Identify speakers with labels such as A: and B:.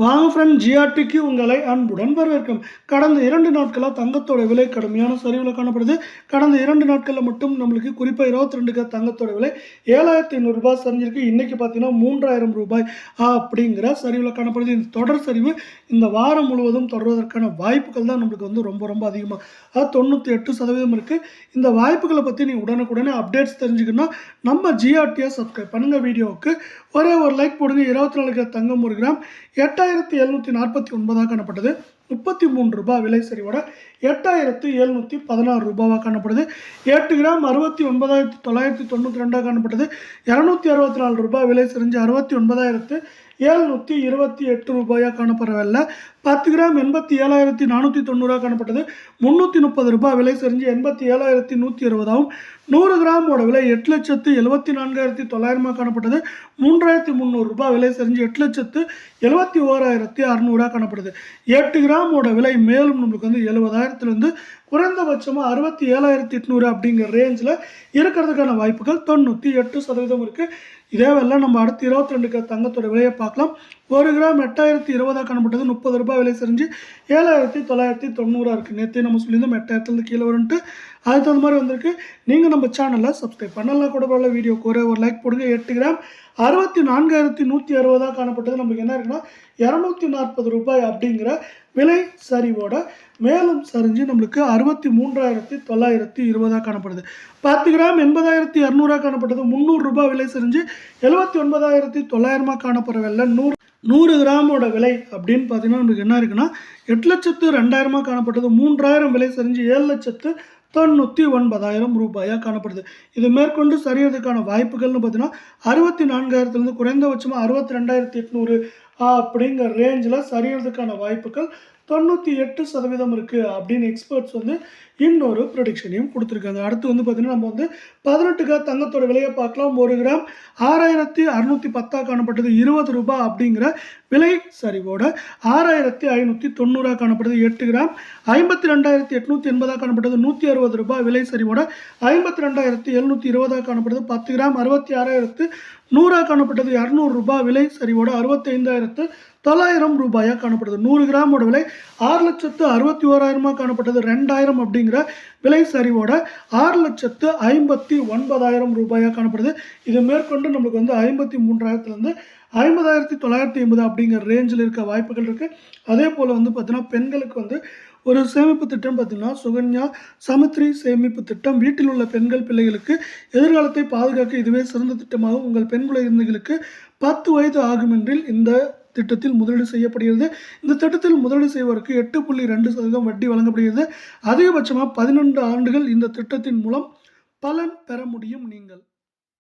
A: வாங்க ஃப்ரெண்ட் ஜிஆர்டிக்கு உங்களை அன்புடன் வரவேற்கும். கடந்த இரண்டு நாட்களாக தங்கத்தோட விலை கடுமையான சரிவில் காணப்படுது. கடந்த இரண்டு நாட்களில் மட்டும் நம்மளுக்கு குறிப்பாக இருபத்தி ரெண்டுக்கு தங்கத்தோட விலை ஏழாயிரத்தி ஐநூறுரூபா சரிஞ்சிருக்கு. இன்றைக்கி பார்த்தீங்கன்னா மூன்றாயிரம் ரூபாய் அப்படிங்கிற சரிவில் காணப்படுது. இந்த தொடர் சரிவு இந்த வாரம் முழுவதும் தொடர்வதற்கான வாய்ப்புகள் தான் நம்மளுக்கு வந்து ரொம்ப ரொம்ப அதிகமாக அதாவது தொண்ணூற்றி எட்டு சதவீதம் இருக்குது இந்த வாய்ப்புகளை பற்றி நீ உடனுக்குடனே அப்டேட்ஸ் தெரிஞ்சுக்கணும் நம்ம ஜிஆர்டியை சப்ஸ்கிரைப் பண்ணுங்கள் வீடியோவுக்கு ஒரே ஒரு லைக் போடுங்க. இருபத்தி நாலு தங்கம் ஒரு கிராம் எட்டாயிரம் எட்டாயிரத்தி எழுநூற்றி நாற்பத்தி ஒன்பதாக காணப்பட்டது. முப்பத்தி மூணு ரூபாய் விலை சரிவோட எட்டாயிரத்து எழுநூற்றி பதினாறு ரூபாவாக காணப்படுது. எட்டு கிராம் அறுபத்தி ஒன்பதாயிரத்தி தொள்ளாயிரத்தி தொண்ணூற்றி ரெண்டாக காணப்பட்டது. இரநூத்தி அறுபத்தி நாலு ரூபாய் விலை செறிஞ்சு அறுபத்தி ஒன்பதாயிரத்து ஏழ்நூற்றி இருபத்தி எட்டு ரூபாயாக காணப்படவில்ல. பத்து கிராம் எண்பத்தி ஏழாயிரத்தி நானூற்றி தொண்ணூறாக காணப்பட்டது. முந்நூற்றி முப்பது ரூபாய் விலை செறிஞ்சு எண்பத்தி ஏழாயிரத்தி நூற்றி இருபதாகவும் நூறு கிராமோட விலை எட்டு லட்சத்து எழுபத்தி நான்காயிரத்தி தொள்ளாயிரமாக காணப்பட்டது. மூன்றாயிரத்தி முந்நூறு ரூபாய் விலை செறிஞ்சு எட்டு லட்சத்து எழுபத்தி ஓராயிரத்தி அறநூறாக காணப்படுது எட்டு கிராமோட விலை மேலும் நம்மளுக்கு வந்து எழுபதாயிரத்துலேருந்து குறைந்தபட்சமாக அறுபத்தி ஏழாயிரத்தி எட்நூறு அப்படிங்கிற ரேஞ்சில் இருக்கிறதுக்கான வாய்ப்புகள் தொண்ணூற்றி எட்டு சதவீதம் இருக்குது இதே வேலை நம்ம அடுத்து இருபத்தி ரெண்டுக்கு தங்கத்தோட விலையை பார்க்கலாம். ஒரு கிராம் எட்டாயிரத்தி இருபதாக காணப்பட்டது. முப்பது ரூபாய் விலை செஞ்சு ஏழாயிரத்தி தொள்ளாயிரத்தி தொண்ணூறாக இருக்குது நேற்று நம்ம சொல்லியிருந்தோம் எட்டாயிரத்துலேருந்து கீழே வரும்ன்ட்டு. அதுக்கு தகுந்த மாதிரி வந்திருக்கு. நீங்கள் நம்ம சேனலை சப்ஸ்கிரைப் பண்ணலாம். கூட வரல வீடியோக்கு ஒரே ஒரு லைக் போடுங்க. எட்டு கிராம் அறுபத்தி நான்காயிரத்தி நூற்றி அறுபதாக காணப்பட்டது. நமக்கு என்ன இருக்குன்னா இரநூத்தி நாற்பது ரூபாய் அப்படிங்கிற விலை சரிவோட மேலும் சரிஞ்சு நம்மளுக்கு அறுபத்தி மூன்றாயிரத்தி தொள்ளாயிரத்தி இருபதாக காணப்படுது. பத்து கிராம் எண்பதாயிரத்தி இரநூறாக காணப்பட்டது. முந்நூறு ரூபாய் விலை சரிஞ்சு எழுபத்தி ஒன்பதாயிரத்தி தொள்ளாயிரமாக காணப்படுற நூறு நூறு கிராமோட விலை அப்படின்னு பார்த்தீங்கன்னா நமக்கு என்ன இருக்குன்னா எட்டு லட்சத்து ரெண்டாயிரமாக காணப்பட்டது. மூன்றாயிரம் விலை சரிஞ்சு ஏழு லட்சத்து தொண்ணூற்றி ஒன்பதாயிரம் ரூபாயாக காணப்படுது. இது மேற்கொண்டு சரியறதுக்கான வாய்ப்புகள்னு பார்த்தீங்கன்னா அறுபத்தி நான்காயிரத்துலேருந்து குறைந்தபட்சமாக அறுபத்தி ரெண்டாயிரத்தி எட்நூறு அப்படிங்கிற ரேஞ்சில் சரியறதுக்கான வாய்ப்புகள் தொண்ணூற்றி எட்டு சதவீதம் இருக்குது அப்படின்னு எக்ஸ்பர்ட்ஸ் வந்து இன்னொரு ப்ரொடிக்ஷனையும் கொடுத்துருக்காங்க. அடுத்து வந்து பார்த்திங்கன்னா நம்ம வந்து பதினெட்டுக்கா தங்கத்தோட விலையை பார்க்கலாம். ஒரு கிராம் ஆறாயிரத்தி அறநூற்றி பத்தாக காணப்பட்டது. இருபது ரூபாய் அப்படிங்கிற விலை சரிவோட ஆறாயிரத்தி ஐநூற்றி தொண்ணூறாக காணப்படுது எட்டு கிராம். ஐம்பத்தி ரெண்டாயிரத்தி எட்நூற்றி எண்பதாக காணப்பட்டது நூற்றி அறுபது ரூபாய் விலை சரிவோட ஐம்பத்தி ரெண்டாயிரத்தி எழுநூற்றி இருபதாக காணப்படுது பத்து கிராம். அறுபத்தி ஆறாயிரத்து நூறாக காணப்பட்டது இரநூறுபா விலை சரிவோட அறுபத்தைந்தாயிரத்து தொள்ளாயிரம் ரூபாயாக காணப்படுது. நூறு கிராமோட விலை ஆறு லட்சத்து அறுபத்தி ஓராயிரமாக காணப்பட்டது. ரெண்டாயிரம் அப்படிங்கிற விலை சரிவோட ஆறு லட்சத்து ஐம்பத்தி ஒன்பதாயிரம் ரூபாயாக காணப்படுது. இது மேற்கொண்டு நம்மளுக்கு வந்து ஐம்பத்தி மூன்றாயிரத்துலேருந்து ஐம்பதாயிரத்தி தொள்ளாயிரத்தி ஐம்பது அப்படிங்கிற ரேஞ்சில் இருக்க வாய்ப்புகள் இருக்குது அதே போல் வந்து பார்த்தீங்கன்னா பெண்களுக்கு வந்து ஒரு சேமிப்பு திட்டம் பார்த்திங்கன்னா சுகன்யா சமுத்திரி சேமிப்பு திட்டம். வீட்டில் உள்ள பெண்கள் பிள்ளைகளுக்கு எதிர்காலத்தை பாதுகாக்க இதுவே சிறந்த திட்டமாகும் உங்கள் பெண் குழந்தைகளுக்கு பத்து வயது ஆகும் என்றில் இந்த திட்டத்தில் முதலீடு செய்யப்படுகிறது. இந்த திட்டத்தில் முதலீடு செய்வதற்கு எட்டு புள்ளி ரெண்டு சதவீதம் வட்டி வழங்கப்படுகிறது. அதிகபட்சமாக பதினெண்டு ஆண்டுகள் இந்த திட்டத்தின் மூலம் பலன் பெற முடியும் நீங்கள்.